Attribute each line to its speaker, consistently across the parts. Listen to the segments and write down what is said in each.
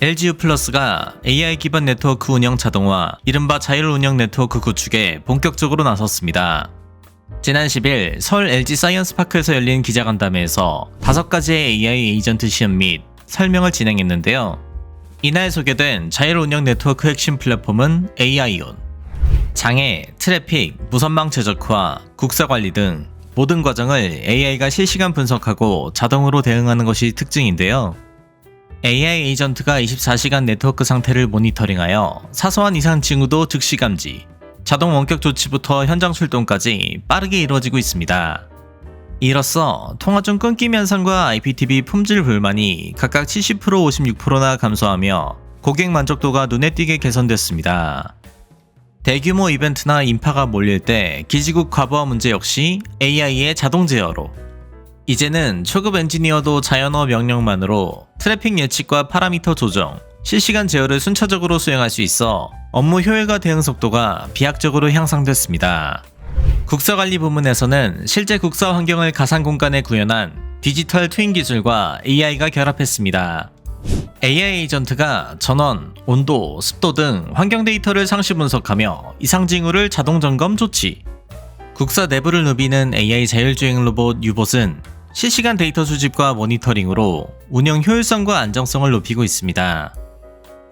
Speaker 1: LGU 플러스가 AI 기반 네트워크 운영 자동화, 이른바 자율 운영 네트워크 구축에 본격적으로 나섰습니다. 지난 10일 서울 LG 사이언스 파크에서 열린 기자간담회에서 다섯 가지의 AI 에이전트 시험 및 설명을 진행했는데요. 이날 소개된 자율 운영 네트워크 핵심 플랫폼은 AI온. 장애, 트래픽, 무선망 최적화, 국사 관리 등 모든 과정을 AI가 실시간 분석하고 자동으로 대응하는 것이 특징인데요. AI 에이전트가 24시간 네트워크 상태를 모니터링하여 사소한 이상 징후도 즉시 감지, 자동 원격 조치부터 현장 출동까지 빠르게 이루어지고 있습니다. 이로써 통화 중 끊김 현상과 IPTV 품질 불만이 각각 70% 56%나 감소하며 고객 만족도가 눈에 띄게 개선됐습니다. 대규모 이벤트나 인파가 몰릴 때 기지국 과부하 문제 역시 AI의 자동 제어로 이제는 초급 엔지니어도 자연어 명령만으로 트래픽 예측과 파라미터 조정, 실시간 제어를 순차적으로 수행할 수 있어 업무 효율과 대응 속도가 비약적으로 향상됐습니다. 국사관리 부문에서는 실제 국사 환경을 가상 공간에 구현한 디지털 트윈 기술과 AI가 결합했습니다. AI 에이전트가 전원, 온도, 습도 등 환경 데이터를 상시 분석하며 이상 징후를 자동 점검 조치. 국사 내부를 누비는 AI 자율주행 로봇 유봇은 실시간 데이터 수집과 모니터링으로 운영 효율성과 안정성을 높이고 있습니다.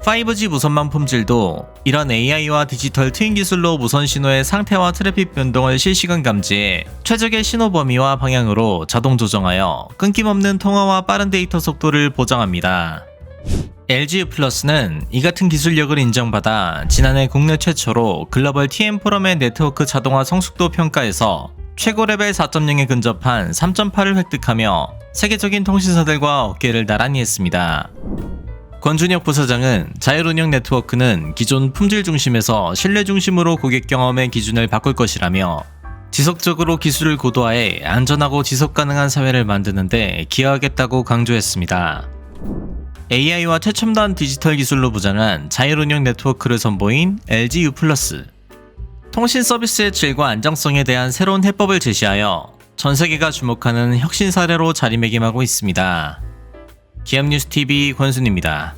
Speaker 1: 5G 무선망 품질도 이런 AI와 디지털 트윈 기술로 무선 신호의 상태와 트래픽 변동을 실시간 감지해 최적의 신호 범위와 방향으로 자동 조정하여 끊김없는 통화와 빠른 데이터 속도를 보장합니다. LG 플러스는 이 같은 기술력을 인정받아 지난해 국내 최초로 글로벌 TM 포럼의 네트워크 자동화 성숙도 평가에서 최고 레벨 4.0에 근접한 3.8을 획득하며 세계적인 통신사들과 어깨를 나란히 했습니다. 권준혁 부사장은 자율운영 네트워크는 기존 품질 중심에서 신뢰 중심으로 고객 경험의 기준을 바꿀 것이라며 지속적으로 기술을 고도화해 안전하고 지속 가능한 사회를 만드는데 기여하겠다고 강조했습니다. AI와 최첨단 디지털 기술로 부장한 자율운영 네트워크를 선보인 LG U+. 통신 서비스의 질과 안정성에 대한 새로운 해법을 제시하여 전 세계가 주목하는 혁신 사례로 자리매김하고 있습니다. 기업뉴스TV 권순입니다.